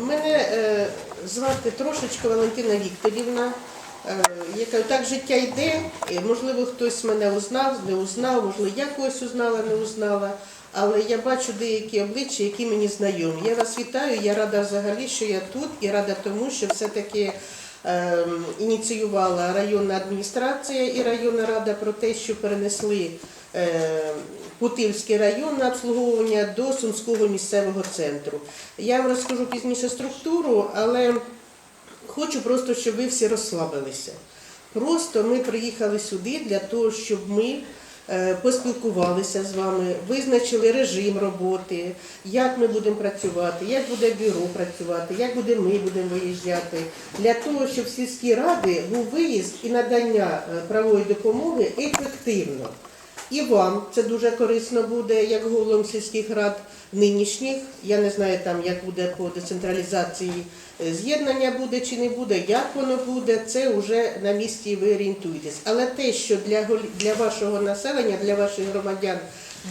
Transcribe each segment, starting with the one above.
Мене е, звати трошечки Валентина Вікторівна. Е, яка так життя йде. Можливо, хтось мене узнав, не узнав, можливо, я когось узнала, не узнала. Але я бачу деякі обличчя, які мені знайомі. Я вас вітаю. Я рада взагалі, що я тут, і рада тому, що все-таки е, ініціювала районна адміністрація і районна рада про те, що перенесли е, Путивський район на обслуговування до Сумського місцевого центру. Я вам розкажу пізніше структуру, але хочу просто, щоб ви всі розслабилися. Просто ми приїхали сюди для того, щоб ми е, поспілкувалися з вами, визначили режим роботи, як ми будемо працювати, як буде бюро працювати, як буде ми будемо виїжджати, для того, щоб сільські ради був виїзд і надання е, правової допомоги ефективно. І вам це дуже корисно буде, як головам сільських рад нинішніх. Я не знаю там, як буде по децентралізації е, з'єднання буде чи не буде, як воно буде, це вже на місці ви орієнтуєтесь. Але те, що для, для вашого населення, для ваших громадян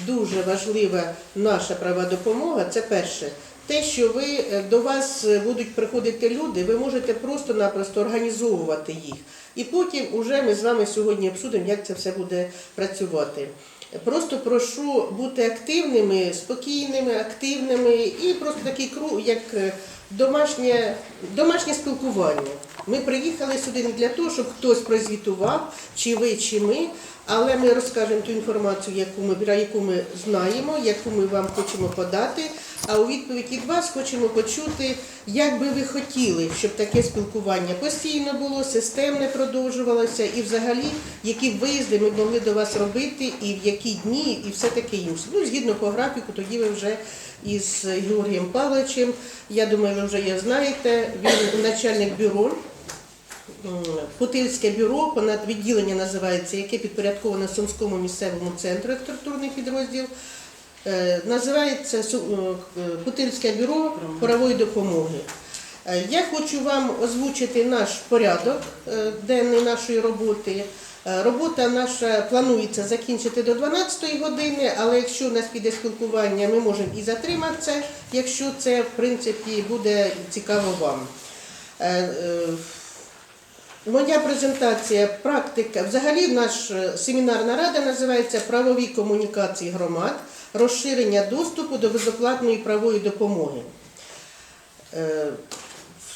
дуже важлива наша права допомога, це перше. Те, що ви е, до вас е, будуть приходити люди, ви можете просто-напросто організовувати їх. І потім уже ми з вами сьогодні обсудимо, як це все буде працювати. Просто прошу бути активними, спокійними, активними і просто такий круг, як е, домашнє, домашнє спілкування. Ми приїхали сюди не для того, щоб хтось прозвітував, чи ви, чи ми, але ми розкажемо ту інформацію, яку ми, яку ми знаємо, яку ми вам хочемо подати. А у відповідь від вас хочемо почути, як би ви хотіли, щоб таке спілкування постійно було, системне продовжувалося, і взагалі, які виїзди ми могли до вас робити, і в які дні, і все таке інше. Ну, згідно по графіку, тоді ви вже із Георгієм Павловичем, я думаю, ви вже його знаєте, він начальник бюро. Путильське бюро, понад відділення називається, яке підпорядковане Сумському місцевому центру, структурний підрозділ. Е, Називається Су- е, Путильське бюро правової допомоги. Е, Я хочу вам озвучити наш порядок е, денний нашої роботи. Е, Робота наша планується закінчити до 12 години, але якщо у нас піде спілкування, ми можемо і затримати це, якщо це в принципі буде цікаво вам. Е, е, Моя презентація, практика. Взагалі, наша семінарна рада називається Правові комунікації громад, розширення доступу до безоплатної правової допомоги. Е,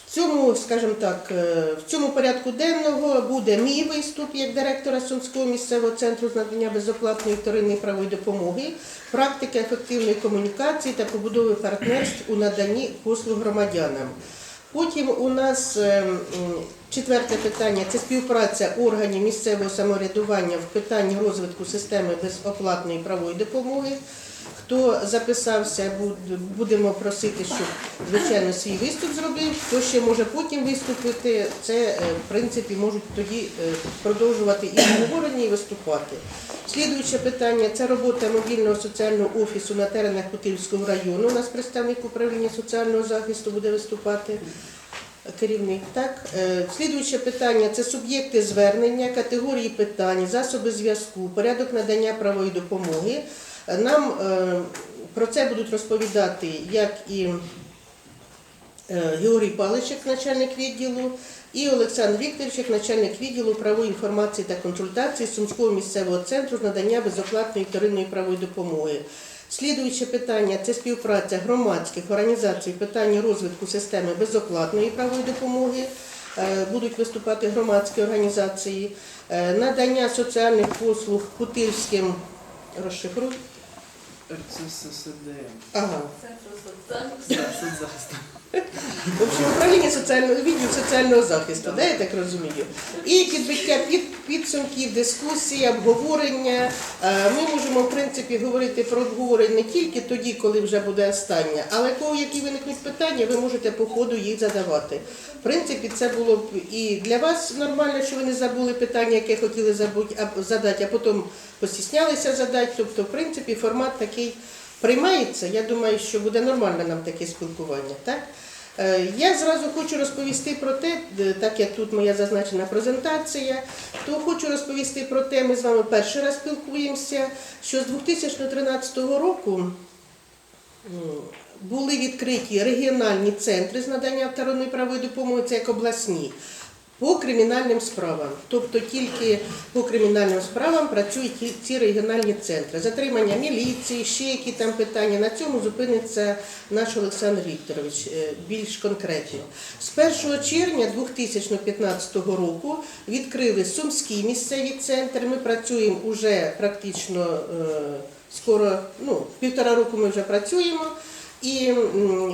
В цьому, скажімо так, е, в цьому порядку денного буде мій виступ як директора Сумського місцевого центру з надання безоплатної вторинної правової допомоги, практика ефективної комунікації та побудови партнерств у наданні послуг громадянам. Потім у нас е, четверте питання це співпраця органів місцевого самоврядування в питанні розвитку системи безоплатної правової допомоги. Хто записався, будемо просити, щоб звичайно свій виступ зробив. Хто ще може потім виступити, це е, в принципі можуть тоді е, продовжувати і обговорення, і виступати. Слідуюче питання це робота мобільного соціального офісу на теренах Путильського району. У нас представник управління соціального захисту буде виступати. Керівник, так. Е, Слідуюче питання це суб'єкти звернення, категорії питань, засоби зв'язку, порядок надання правової допомоги. Е, Нам е, про це будуть розповідати як і е, Георгій Паличик, начальник відділу, і Олександр Вікторович, начальник відділу правової інформації та консультації Сумського місцевого центру з надання безоплатної вторинної правової допомоги. Слідуюче питання це співпраця громадських організацій в питанні розвитку системи безоплатної правової допомоги. Будуть виступати громадські організації, надання соціальних послуг Путильським розшифруй. РЦССД. Ага. Соцзахист. В общем, управління соціального відділу соціального захисту, да, я так розумію. І підбиття під, підсумків, дискусії, обговорення. Е, Ми можемо, в принципі, говорити про обговорення не тільки тоді, коли вже буде останнє, але коли які виникнуть питання, ви можете по ходу їх задавати. В принципі, це було б і для вас нормально, що ви не забули питання, яке хотіли задати, а потім постіснялися задати. Тобто, в принципі, формат такий приймається. Я думаю, що буде нормально нам таке спілкування. Так? Е, Я зразу хочу розповісти про те, так як тут моя зазначена презентація, то хочу розповісти про те, ми з вами перший раз спілкуємося, що з 2013 року були відкриті регіональні центри з надання вторинної правової допомоги, це як обласні. По кримінальним справам, тобто тільки по кримінальним справам працюють ці регіональні центри. Затримання міліції, ще які там питання. На цьому зупиниться наш Олександр Вікторович е, більш конкретно. З 1 червня 2015 року відкрили Сумський місцевий центр. Ми працюємо уже практично е, скоро, ну, півтора року ми вже працюємо. І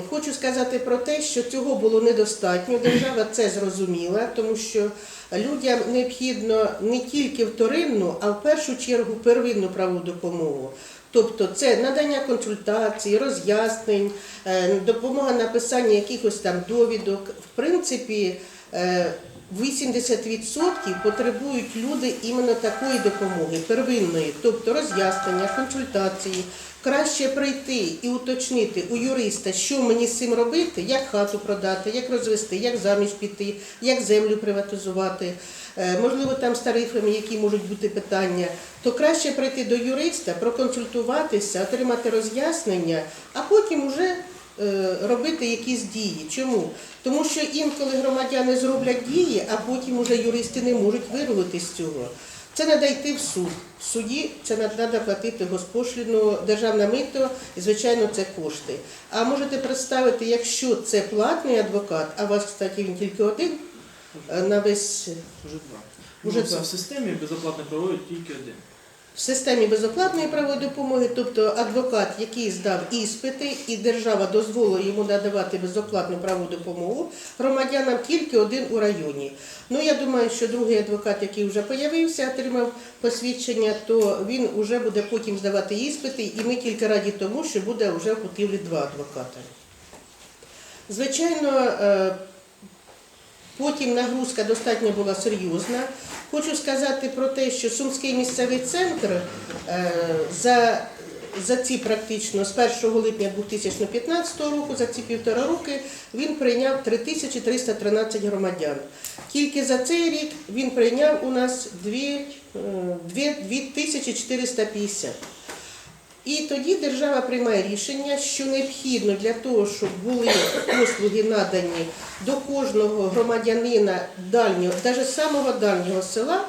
хочу сказати про те, що цього було недостатньо. Держава це зрозуміла, тому що людям необхідно не тільки вторинну, а в першу чергу первинну правову допомогу. Тобто це надання консультацій, роз'яснень, е, допомога написання якихось там довідок. В принципі, е, 80% потребують люди іменно такої допомоги, первинної, тобто роз'яснення, консультації. Краще прийти і уточнити у юриста, що мені з цим робити, як хату продати, як розвести, як заміж піти, як землю приватизувати, Е, можливо, там з тарифами, які можуть бути питання, то краще прийти до юриста, проконсультуватися, отримати роз'яснення, а потім уже робити якісь дії. Чому? Тому що інколи громадяни зроблять дії, а потім уже юристи не можуть вирвати з цього. Це треба йти в суд. В суді це треба платити госпошліну, державне мито, і, звичайно, це кошти. А можете представити, якщо це платний адвокат, а у вас, кстати, він тільки один е, на весь Уже два. Уже ну, два. В системі безоплатно проводять тільки один. В системі безоплатної правової допомоги, тобто адвокат, який здав іспити, і держава дозволила йому надавати безоплатну правову допомогу громадянам тільки один у районі. Ну я думаю, що другий адвокат, який вже появився, отримав посвідчення, то він вже буде потім здавати іспити, і ми тільки раді тому, що буде вже в Путивлі два адвоката. Звичайно, е, Потім нагрузка достатньо була серйозна. Хочу сказати про те, що Сумський місцевий центр е, за, за ці практично з 1 липня 2015 року, за ці півтора роки, він прийняв 3313 громадян. Тільки за цей рік він прийняв у нас 2, е, 2, 2450. І тоді держава приймає рішення, що необхідно для того, щоб були послуги надані до кожного громадянина дальнього, навіть самого дальнього села,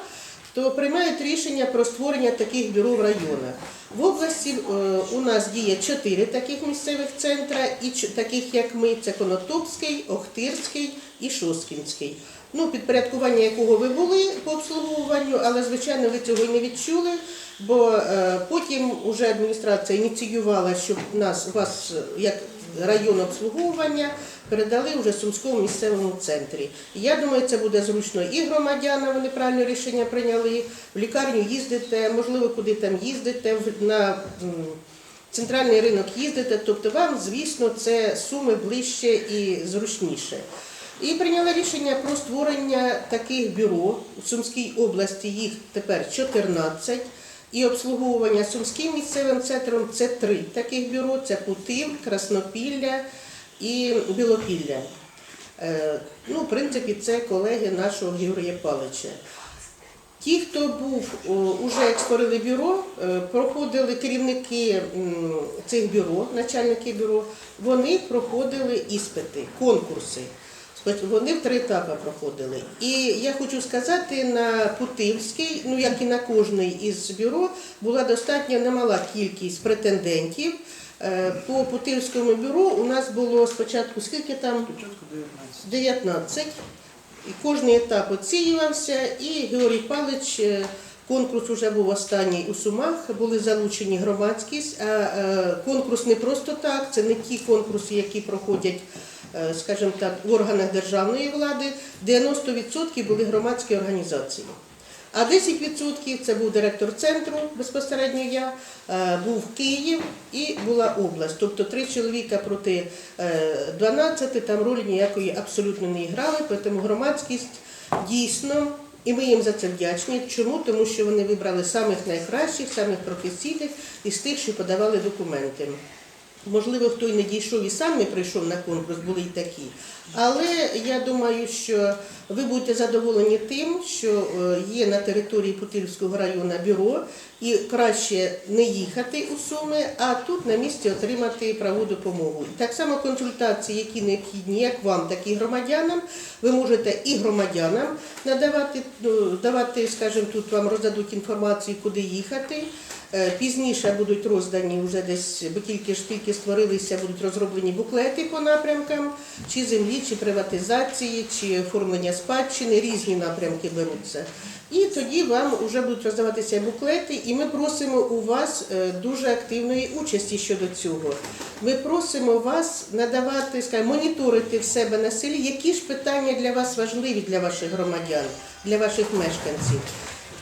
то приймають рішення про створення таких бюро в районах. В області е, у нас діє чотири таких місцевих центра, і таких як ми, це Конотопський, Охтирський і Шоскінський. Ну, підпорядкування якого ви були по обслуговуванню, але звичайно ви цього й не відчули, бо е, потім вже адміністрація ініціювала, щоб нас вас як район обслуговування передали вже Сумському місцевому центрі. Я думаю, це буде зручно і громадянам, вони правильне рішення прийняли. В лікарню їздите, можливо, куди там їздите, на центральний ринок їздите. Тобто вам, звісно, це суми ближче і зручніше. І прийняли рішення про створення таких бюро у Сумській області. Їх тепер 14. І обслуговування Сумським місцевим центром це три таких бюро: це Путив, Краснопілля і Білопілля. Е, Ну, в принципі, це колеги нашого Георгія Палича. Ті, хто був уже створили бюро, е, проходили керівники цих бюро, начальники бюро, вони проходили іспити, конкурси. Вони в три етапи проходили. І я хочу сказати, на Путивський, ну як і на кожний із бюро, була достатньо немала кількість претендентів. Е, По Путивському бюро у нас було спочатку скільки там? Спочатку 19. 19. І кожний етап оцінювався, і Георгій Палич, е, конкурс вже був останній у Сумах, були залучені громадськість, а е, конкурс не просто так, це не ті конкурси, які проходять, скажімо так, в органах державної влади. 90% були громадські організації. А 10% це був директор центру, безпосередньо я, е, був Київ і була область. Тобто три чоловіка проти е, 12, там ролі ніякої абсолютно не грали, тому громадськість дійсно, і ми їм за це вдячні. Чому? Тому що вони вибрали самих найкращих, самих професійних із тих, що подавали документи. Можливо, хто й не дійшов і сам не прийшов на конкурс, були й такі. Але я думаю, що ви будете задоволені тим, що е, є на території Путильського району бюро, і краще не їхати у Суми, а тут на місці отримати правову допомогу. Так само консультації, які необхідні як вам, так і громадянам. Ви можете і громадянам надавати, ну, давати, скажімо, тут вам роздадуть інформацію, куди їхати. Е, Пізніше будуть роздані вже десь, бо тільки ж тільки створилися, будуть розроблені буклети по напрямкам, чи землі, чи приватизації, чи оформлення спадщини, різні напрямки беруться. І тоді вам вже будуть роздаватися буклети, і ми просимо у вас е, дуже активної участі щодо цього. Ми просимо вас надавати, скажімо, моніторити в себе на селі, які ж питання для вас важливі для ваших громадян, для ваших мешканців.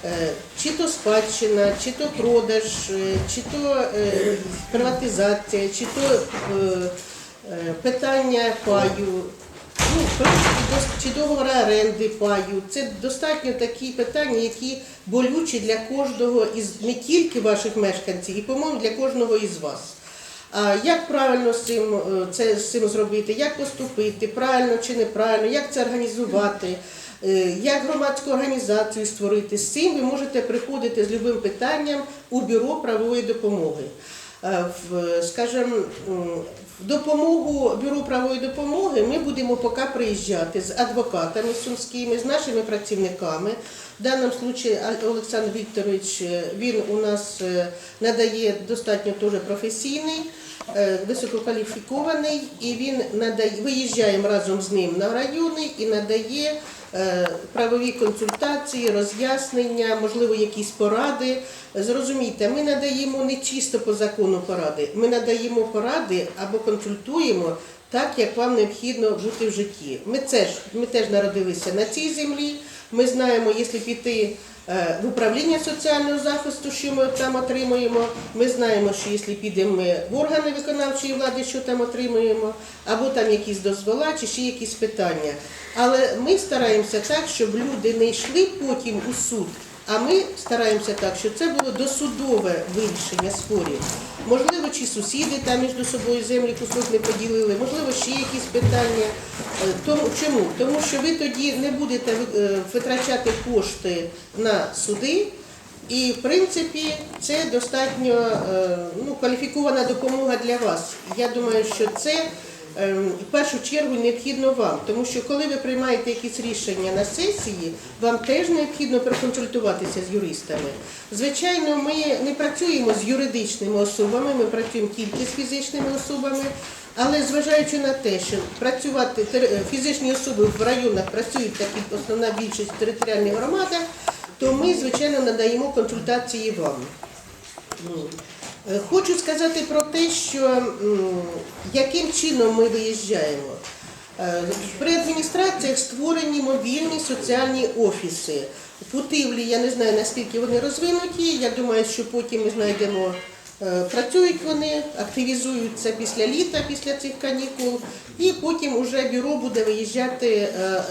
Е, Чи то спадщина, чи то продаж, е, чи то е, приватизація, чи то питання паю, ну, чи договори оренди паю. Це достатньо такі питання, які болючі для кожного із не тільки ваших мешканців, і, по-моєму, для кожного із вас. А як правильно з цим, це, з цим зробити, як поступити, правильно чи неправильно, як це організувати, як громадську організацію створити, з цим ви можете приходити з любим питанням у бюро правової допомоги. Е, В, в допомогу бюро правової допомоги ми будемо поки приїжджати з адвокатами сумськими, з нашими працівниками. В даному випадку Олександр Вікторович е, він у нас е, надає достатньо теж професійний, е, висококваліфікований, і він надає, виїжджаємо разом з ним на райони і надає е, правові консультації, роз'яснення, можливо, якісь поради. Зрозумійте, ми надаємо не чисто по закону поради, ми надаємо поради або консультуємо так, як вам необхідно бути в житті. Ми теж, ми теж народилися на цій землі. Ми знаємо, якщо піти е, в управління соціального захисту, що ми там отримуємо. Ми знаємо, що якщо підемо в органи виконавчої влади, що там отримуємо, або там якісь дозвола, чи ще якісь питання. Але ми стараємося так, щоб люди не йшли потім у суд. А ми стараємося так, щоб це було досудове вирішення спорів. Можливо, чи сусіди там між собою землі кусок не поділили, можливо, ще якісь питання. Е, Тому чому? Тому що ви тоді не будете е, витрачати кошти на суди, і в принципі це достатньо е, ну, кваліфікована допомога для вас. Я думаю, що це в першу чергу необхідно вам, тому що коли ви приймаєте якісь рішення на сесії, вам теж необхідно проконсультуватися з юристами. Звичайно, ми не працюємо з юридичними особами, ми працюємо тільки з фізичними особами. Але зважаючи на те, що працювати фізичні особи в районах працюють так як основна більшість територіальних громадах, то ми, звичайно, надаємо консультації вам. Е, Хочу сказати про те, що яким чином ми виїжджаємо. Е, При адміністраціях створені мобільні соціальні офіси. Путивлі, я не знаю, наскільки вони розвинуті. Я думаю, що потім ми знайдемо. е, Працюють вони, активізуються після літа, після цих канікул, і потім уже бюро буде виїжджати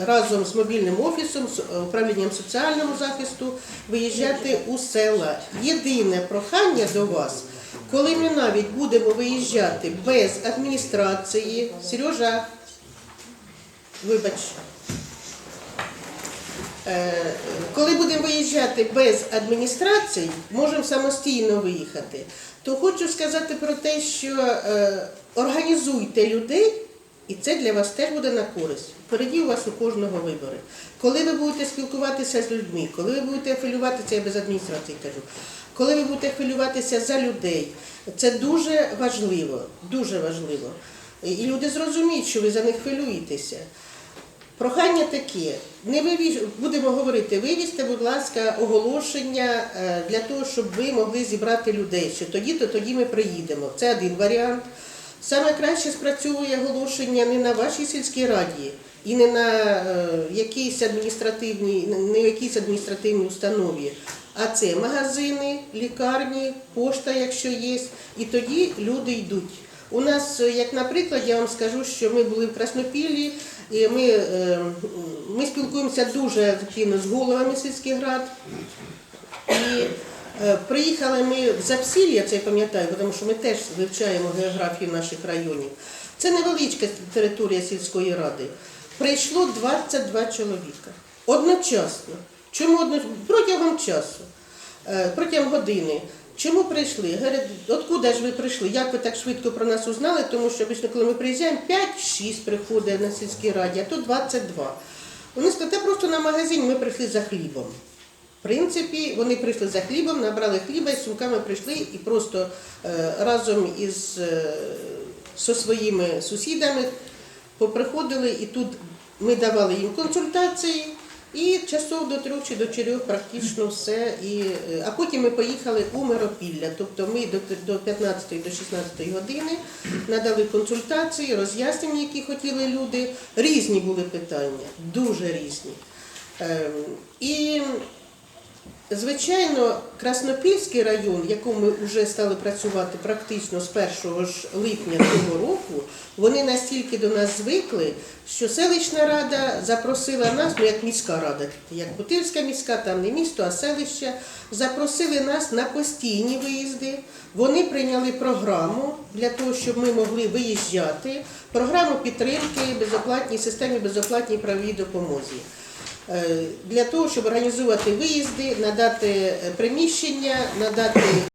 разом з мобільним офісом, з управлінням соціального захисту, виїжджати у села. Єдине прохання до вас, коли ми навіть будемо виїжджати без адміністрації, Сережа, вибач. Е, Коли будемо виїжджати без адміністрації, можемо самостійно виїхати, то хочу сказати про те, що е, організуйте людей, і це для вас теж буде на користь. Впереді у вас у кожного вибори. Коли ви будете спілкуватися з людьми, коли ви будете хвилюватися, я без адміністрації кажу, коли ви будете хвилюватися за людей, це дуже важливо, дуже важливо. І люди зрозуміють, що ви за них хвилюєтеся. Прохання таке, не вивіж... будемо говорити, вивізьте, будь ласка, оголошення е, для того, щоб ви могли зібрати людей. Що тоді, то тоді ми приїдемо. Це один варіант. Саме краще спрацьовує оголошення не на вашій сільській раді і не на е, якійсь адміністративній, не якійсь адміністративній установі, а це магазини, лікарні, пошта, якщо є, і тоді люди йдуть. У нас, е, як наприклад, я вам скажу, що ми були в Краснопіллі, і ми, е, ми спілкуємося дуже активно з головами сільських рад. І Е, Приїхали ми в Запсілля, це я пам'ятаю, тому що ми теж вивчаємо географію наших районів. Це невеличка територія сільської ради. Прийшло 22 чоловіка. Одночасно. Чому одно... протягом часу, е, протягом години. Чому прийшли? Говорять, откуда ж ви прийшли? Як ви так швидко про нас узнали? Тому що обично, коли ми приїжджаємо, 5-6 приходить на сільській раді, а тут 22. Вони сказали, просто на магазин ми прийшли за хлібом. В принципі, вони прийшли за хлібом, набрали хліба і сумками прийшли і просто е, разом із е, зі своїми сусідами поприходили, і тут ми давали їм консультації. І часов до трьох чи до чотирьох практично все. І, е, а потім ми поїхали у Миропілля. Тобто ми до, до 15 до 16 години надали консультації, роз'яснення, які хотіли люди. Різні були питання, дуже різні. Ем, І Звичайно, Краснопільський район, в якому ми вже стали працювати практично з 1 ж липня цього року, вони настільки до нас звикли, що селищна рада запросила нас, ну як міська рада, як Бутирська міська, там не місто, а селище, запросили нас на постійні виїзди. Вони прийняли програму для того, щоб ми могли виїжджати, програму підтримки безоплатній системі безоплатній правовій допомозі. Е, Для того, щоб організувати виїзди, надати е, приміщення, надати